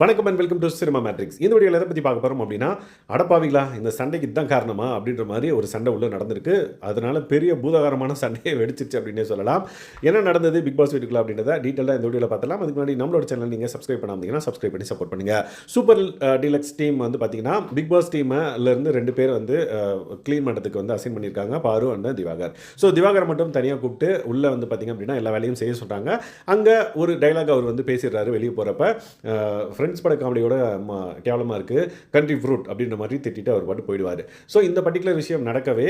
வணக்கம் and welcome to cinema matrix இந்த வீடியோவில் எதை பற்றி பார்க்க போகிறோம் அப்படின்னா அடப்பாவிங்களா இந்த சண்டைக்கு இதுதான் காரணமா அப்படின்ற மாதிரி ஒரு சண்டை உள்ளே நடந்திருக்கு. அதனால பெரிய பூதாகரமான சண்டையை வெடிச்சிருச்சு அப்படின்னே சொல்லலாம். என்ன நடந்தது பிக் பாஸ் வீட்டுக்குள்ள அப்படின்றத டீட்டெயிலாக இந்த வீடியோவில் பார்த்தலாம் அதுக்கு முன்னாடி நம்மளோட சேனல் நீங்கள் சப்ஸ்கிரைப் பண்ணாமதிங்கன்னா சப்ஸ்கிரைப் பண்ணி சப்போர்ட் பண்ணுங்கள் சூப்பர் டீலக்ஸ் டீம் வந்து பார்த்தீங்கன்னா பிக் பாஸ் டீம்லேருந்து ரெண்டு பேர் வந்து க்ளீன் பண்ணுறதுக்கு வந்து அசைன் பண்ணியிருக்காங்க. பாரு அண்ட் திவாகர். ஸோ திவாகர் மட்டும் தனியாக கூப்பிட்டு உள்ளே வந்து பார்த்தீங்க அப்படின்னா எல்லா வேலையும் செய்ய சொல்கிறாங்க அங்கே ஒரு டைலாக் அவர் வந்து பேசிடுறாரு வெளியே போகிறப்ப ஃப்ரெண்ட்ஸ் பட காமெடியோட கேவலமாக இருக்குது கண்ட்ரி ஃப்ரூட் அப்படின்ற மாதிரி திட்டிட்டு அவர் பாட்டு போயிடுவார். ஸோ இந்த பர்டிகுலர் விஷயம் நடக்கவே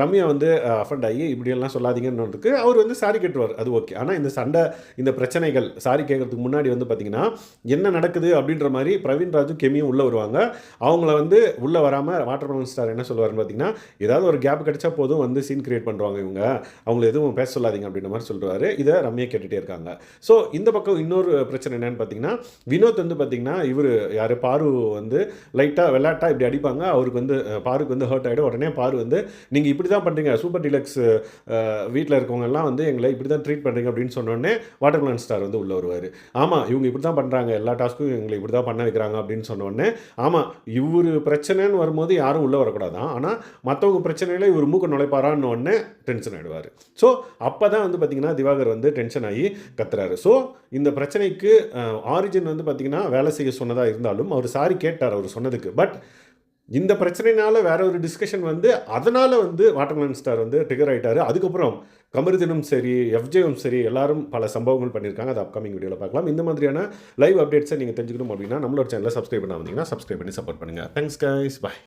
ரம்யா வந்து அஃபண்ட் ஆகி இப்படியெல்லாம் சொல்லாதீங்கன்னு அவர் வந்து சாரி கேட்டுருவார் அது ஓகே ஆனால் இந்த சண்டை இந்த பிரச்சனைகள் சாரி கேட்கறதுக்கு முன்னாடி வந்து பார்த்தீங்கன்னா என்ன நடக்குது அப்படின்ற மாதிரி பிரவீன் ராஜும் கெமியும் உள்ளே வருவாங்க. அவங்கள வந்து உள்ளே வராமல் வாட்டர் மெலன் ஸ்டார் என்ன சொல்லுவாருன்னு பார்த்தீங்கன்னா ஏதாவது ஒரு கேப் கிடைச்சா போதும் வந்து சீன் கிரியேட் பண்ணுறாங்க இவங்க. அவங்கள எதுவும் பேச சொல்லாதீங்க அப்படின்ற மாதிரி சொல்லுவார் இதை ரம்யா கேட்டுகிட்டே இருக்காங்க. ஸோ இந்த பக்கம் இன்னொரு பிரச்சனை என்னென்னு பார்த்தீங்கன்னா வினோத் வந்து பார்த்தீங்கன்னா இவர் யார்? பாரு வந்து லைட்டாக விளையாட்டா இப்படி அடிப்பாங்க. அவருக்கு வந்து பாருக்கு வந்து ஹர்ட் ஆகிடும் உடனே பாரு வந்து நீங்கள் இப்படி தான் பண்ணுறீங்க சூப்பர் டிலக்ஸ் வீட்டில் இருக்கவங்கெல்லாம் வந்து எங்களை இப்படி தான் ட்ரீட் பண்ணுறீங்க அப்படின்னு சொன்னோடனே வாட்டர் மெலன் ஸ்டார் வந்து உள்ளே வருவார். ஆமாம் இவங்க இப்படி தான் பண்ணுறாங்க எல்லா டாஸ்க்கும் எங்களை இப்படி தான் பண்ண வைக்கிறாங்க அப்படின்னு சொன்னோடனே ஆமாம் இவர் பிரச்சனைன்னு வரும்போது யாரும் உள்ளே வரக்கூடாதான். ஆனால் மற்றவங்க பிரச்சனையில் இவர் மூக்க நுழைப்பாரான்னு உடனே டென்ஷன் ஆகிடுவார் ஸோ அப்போ தான் வந்து பார்த்திங்கன்னா திவாகர் வந்து டென்ஷன் ஆகி கத்துறாரு. ஸோ இந்த பிரச்சனைக்கு ஆரிஜின் வந்து பார்த்திங்கன்னா வேலை செய்ய சொன்னதாக இருந்தாலும் அவர் சாரி கேட்டார் அவர் சொன்னதுக்கு. பட் இந்த பிரச்சனைனால வேற ஒரு டிஸ்கஷன் வந்து அதனால வந்து வாட்டர்மேன் ஸ்டார் வந்து ட்ரிகர் ஆகிட்டார் அதுக்கப்புறம் கமருதினும் சரி எஃப்ஜேவும் சரி எல்லாரும் பல சம்பவங்கள் பண்ணியிருக்காங்க. அது அப்கமிங் வீடியோவில் பார்க்கலாம். இந்த மாதிரியான லைவ் அப்டேட்ஸை நீங்கள் தெரிஞ்சுக்கணும் அப்படின்னா நம்மளோட சேனலை சப்ஸ்கிரைப் பண்ண வந்தீங்கன்னா சப்ஸ்கிரைப் பண்ணி சப்போர்ட் பண்ணுங்கள் தேங்க்ஸ் கைஸ் பாய்